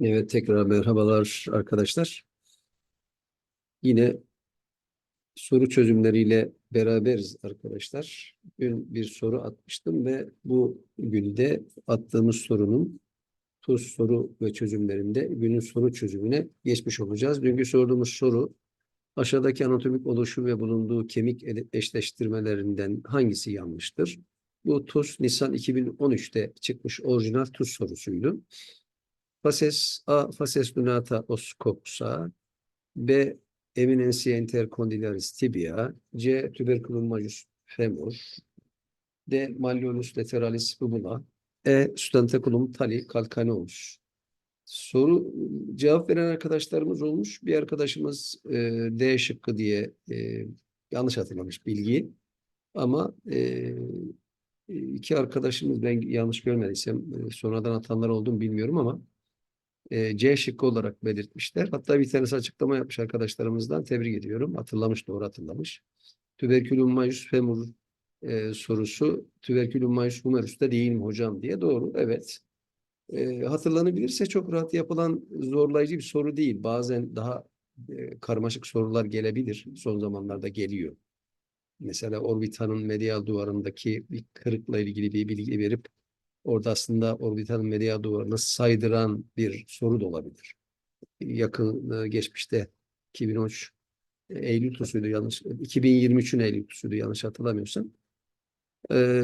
Evet tekrar merhabalar arkadaşlar. Yine soru çözümleriyle beraberiz arkadaşlar. Dün bir soru atmıştım ve bu günde attığımız sorunun tuz soru ve çözümlerinde günün soru çözümüne geçmiş olacağız. Dünkü sorduğumuz soru aşağıdaki anatomik oluşum ve bulunduğu kemik ele- eşleştirmelerinden hangisi yanlıştır? Bu tuz Nisan 2013'te çıkmış orijinal tuz sorusuydu. Fases A. Fases lunata oscopsa B. Eminentia intercondylaris tibia C. Tuberculum majus femur D. Malleolus lateralis fibula E. Sustentaculum tali calcaneus Soru cevap veren arkadaşlarımız olmuş. Bir arkadaşımız e, D şıkkı diye e, yanlış hatırlamış bilgiyi. Ama e, iki arkadaşımız ben yanlış görmediysem e, sonradan atanlar olduğunu bilmiyorum ama e, C şıkkı olarak belirtmişler. Hatta bir tanesi açıklama yapmış arkadaşlarımızdan. Tebrik ediyorum. Hatırlamış, doğru hatırlamış. Tüberkülüm majus femur e, sorusu tüberkülüm majus humerus'ta değil mi hocam diye. Doğru, evet. E, hatırlanabilirse çok rahat yapılan zorlayıcı bir soru değil. Bazen daha e, karmaşık sorular gelebilir. Son zamanlarda geliyor. Mesela orbitanın medial duvarındaki bir kırıkla ilgili bir bilgi verip Orada aslında orbital medial duvarını saydıran bir soru da olabilir. Yakın e, geçmişte 2013 e, Eylül TUS'uydu yanlış. 2023'ün Eylül TUS'uydu yanlış hatırlamıyorsam. Ee,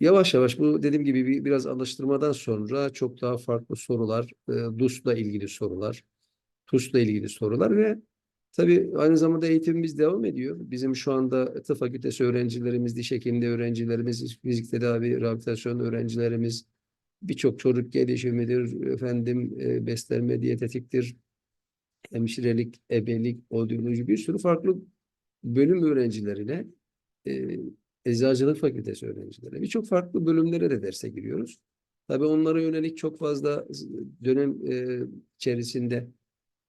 yavaş yavaş bu dediğim gibi bir, biraz alıştırmadan sonra çok daha farklı sorular, e, DUS'la ilgili sorular, TUS'la ilgili sorular ve Tabii aynı zamanda eğitimimiz devam ediyor. Bizim şu anda tıp fakültesi öğrencilerimiz, diş hekimliği öğrencilerimiz, fizik tedavi, rehabilitasyon öğrencilerimiz, birçok çocuk gelişimidir, efendim e, beslenme, diyetetiktir, hemşirelik, ebelik, odyoloji bir sürü farklı bölüm öğrencilerine, e, eczacılık fakültesi öğrencilerine, birçok farklı bölümlere de derse giriyoruz. Tabii onlara yönelik çok fazla dönem e, içerisinde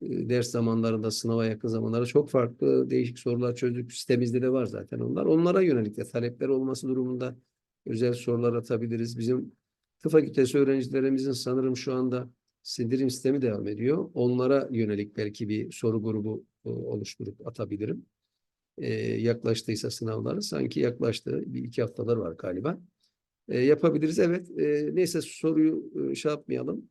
ders zamanlarında, sınava yakın zamanlarda çok farklı değişik sorular çözdük. Sitemizde de var zaten onlar. Onlara yönelik de talepler olması durumunda özel sorular atabiliriz. Bizim tıp fakültesi öğrencilerimizin sanırım şu anda sindirim sistemi devam ediyor. Onlara yönelik belki bir soru grubu e, oluşturup atabilirim. Ee, yaklaştıysa sınavları sanki yaklaştı. Bir iki haftalar var galiba. Ee, yapabiliriz. Evet. E, neyse soruyu e, şey yapmayalım.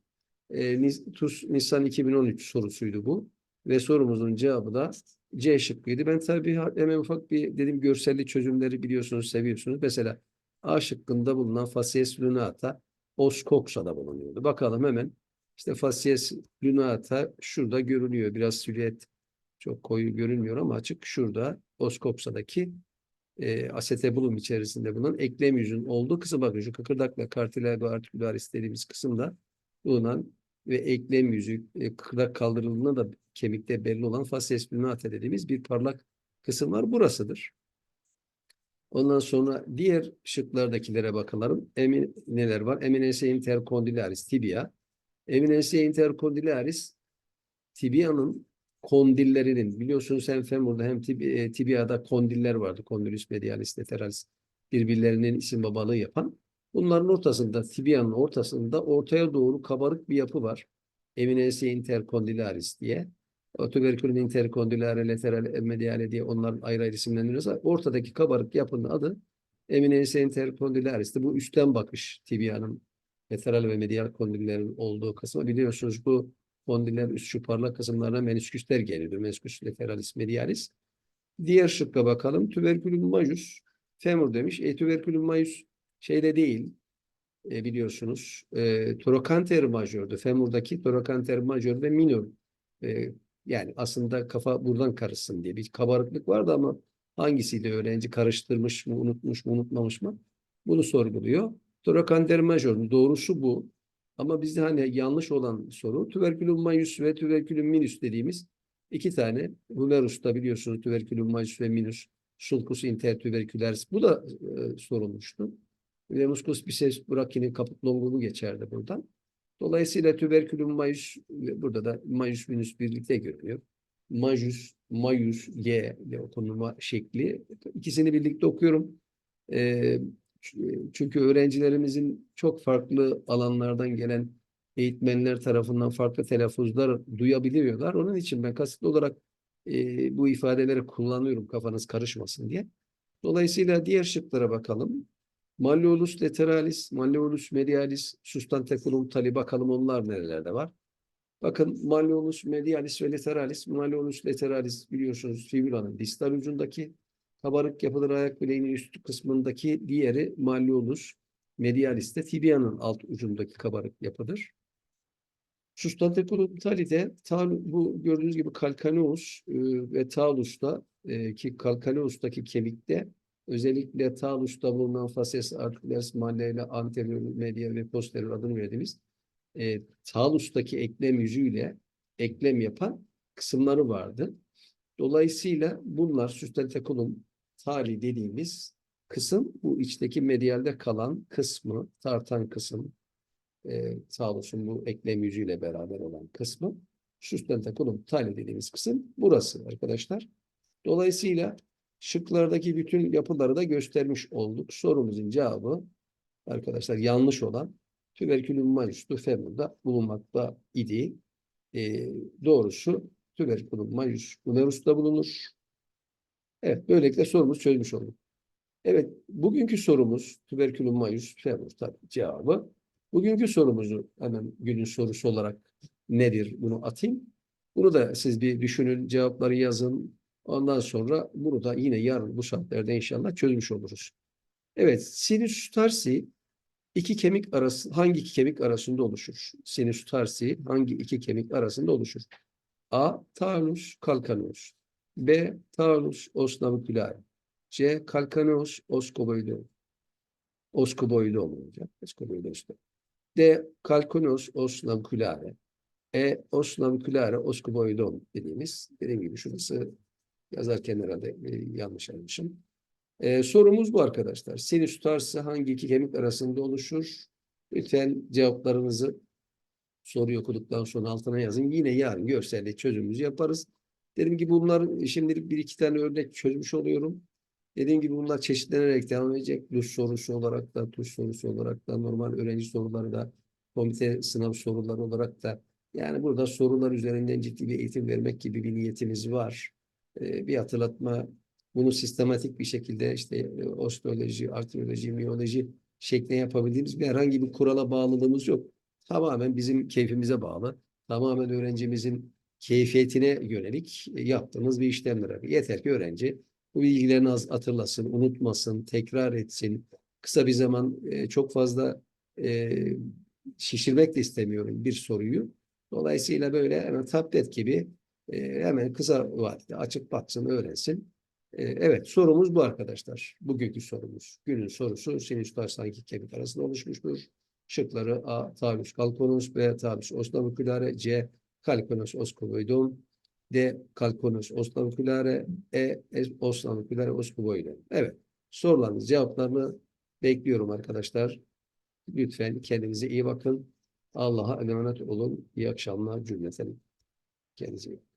E, TUS Nisan 2013 sorusuydu bu. Ve sorumuzun cevabı da C şıkkıydı. Ben tabii hemen ufak bir dedim görselli çözümleri biliyorsunuz, seviyorsunuz. Mesela A şıkkında bulunan facies lunata Oscoxa'da bulunuyordu. Bakalım hemen. İşte facies lunata şurada görünüyor. Biraz silüet çok koyu görünmüyor ama açık. Şurada Oscoxa'daki e, asetebulum içerisinde bulunan eklem yüzün olduğu kısım bakın şu kıkırdakla cartilago articularis dediğimiz kısımda bulunan ve eklem yüzü e, kıkırdak kaldırıldığında da kemikte belli olan facies lunata dediğimiz bir parlak kısım var. Burasıdır. Ondan sonra diğer şıklardakilere bakalım. Emin, neler var? Eminentia intercondylaris tibia. Eminentia intercondylaris tibianın kondillerinin biliyorsunuz hem femurda hem e, tibiada kondiller vardı. Condylus medialis lateralis birbirlerinin isim babalığı yapan. Bunların ortasında, tibianın ortasında ortaya doğru kabarık bir yapı var. Eminensia intercondylaris diye. Tuberculum intercondylare lateral mediale diye onların ayrı ayrı isimlendiriyoruz. Ortadaki kabarık yapının adı Eminensia intercondylaris'ti. Bu üstten bakış tibianın lateral ve medial kondillerin olduğu kısmı. Biliyorsunuz bu kondiller üst şu parlak kısımlarına menisküsler geliyor. Menisküs lateralis medialis. Diğer şıkka bakalım. Tuberculum majus femur demiş. E, tuberculum majus şeyde değil e, biliyorsunuz. E, trokanter majördü. Femurdaki trokanter majör ve minor. E, yani aslında kafa buradan karışsın diye bir kabarıklık vardı ama hangisiyle öğrenci karıştırmış mı, unutmuş mu, unutmamış mı? Bunu sorguluyor. Trokanter majör doğrusu bu. Ama bizde hani yanlış olan soru tüberkülüm majus ve tüberkülüm minus dediğimiz iki tane. Humerus'ta biliyorsunuz tüberkülüm majus ve minus sulcus intertüberkülaris. Bu da e, sorulmuştu. Ve muscus biceps brachii kaput longulu geçerdi buradan. Dolayısıyla tüberkülüm majus burada da majus minus birlikte görünüyor. Majus, majus, y ile okunma şekli. İkisini birlikte okuyorum. Ee, çünkü öğrencilerimizin çok farklı alanlardan gelen eğitmenler tarafından farklı telaffuzlar duyabiliyorlar. Onun için ben kasıtlı olarak e, bu ifadeleri kullanıyorum kafanız karışmasın diye. Dolayısıyla diğer şıklara bakalım. Malleolus lateralis, Malleolus medialis, sustanteculum tali bakalım onlar nerelerde var. Bakın Malleolus medialis ve lateralis, Malleolus lateralis biliyorsunuz fibulanın distal ucundaki kabarık yapıdır ayak bileğinin üst kısmındaki diğeri Malleolus medialis de tibianın alt ucundaki kabarık yapıdır. Sustanteculum tali de bu gördüğünüz gibi calcaneus e, ve talus'ta e, ki calcaneus'taki kemikte özellikle talus'ta bulunan facies articularis malleyle anterior, medial ve posterior adını verdiğimiz e, talus'taki eklem yüzüyle eklem yapan kısımları vardı. Dolayısıyla bunlar sustanteculum tali dediğimiz kısım bu içteki medialde kalan kısmı, tartan kısım, e, talusun bu eklem yüzüyle beraber olan kısmı sustanteculum tali dediğimiz kısım burası arkadaşlar. Dolayısıyla şıklardaki bütün yapıları da göstermiş olduk. Sorumuzun cevabı arkadaşlar yanlış olan tüberkülüm majus'tu femurda bulunmakta idi. E, doğrusu tüberkülüm majus humerus'ta bulunur. Evet, böylelikle sorumuzu çözmüş olduk. Evet, bugünkü sorumuz tüberkülüm majus femur tabii cevabı. Bugünkü sorumuzu hemen günün sorusu olarak nedir bunu atayım. Bunu da siz bir düşünün, cevapları yazın. Ondan sonra bunu da yine yarın bu saatlerde inşallah çözmüş oluruz. Evet, sinüs tarsi iki kemik arası hangi iki kemik arasında oluşur? Sinüs tarsi hangi iki kemik arasında oluşur? A. Talus calcaneus. B. Talus osnaviculare. C. Calcaneus oscoboideum. Oscoboideum olacak. Oscoboideum. D. Calcaneus osnaviculare. E. Osnaviculare oscoboideum dediğimiz dediğim gibi şurası yazarken herhalde e, yanlış yazmışım. Ee, sorumuz bu arkadaşlar. Sinüs tarsı hangi iki kemik arasında oluşur? Lütfen cevaplarınızı soruyu okuduktan sonra altına yazın. Yine yarın görselle çözümümüzü yaparız. Dediğim gibi bunlar şimdilik bir iki tane örnek çözmüş oluyorum. Dediğim gibi bunlar çeşitlenerek devam edecek. Düz sorusu olarak da, tuş sorusu olarak da, normal öğrenci soruları da, komite sınav soruları olarak da. Yani burada sorular üzerinden ciddi bir eğitim vermek gibi bir niyetimiz var. Ee, bir hatırlatma bunu sistematik bir şekilde işte e, osteoloji, artroloji, miyoloji şeklinde yapabildiğimiz bir herhangi bir kurala bağlılığımız yok. Tamamen bizim keyfimize bağlı. Tamamen öğrencimizin keyfiyetine yönelik e, yaptığımız bir işlemler. Yeter ki öğrenci bu bilgilerini az hatırlasın, unutmasın, tekrar etsin. Kısa bir zaman e, çok fazla şişirmek de istemiyorum bir soruyu. Dolayısıyla böyle hemen tablet gibi e, hemen kısa vadede açıp baksın, öğrensin. Ee, Evet, sorumuz bu arkadaşlar. Bugünkü sorumuz. Günün sorusu sinüs tars hangi kemik arasında oluşmuştur? Şıkları A. Talus kalkonus B. Talus osnaviculare C. Kalkonus oscovoidum D. Kalkonus osnaviculare E. Osnaviculare oscovoidum. Evet, sorularınız cevaplarını bekliyorum arkadaşlar. Lütfen kendinize iyi bakın. Allah'a emanet olun. İyi akşamlar cümleten. Kendinize iyi bakın.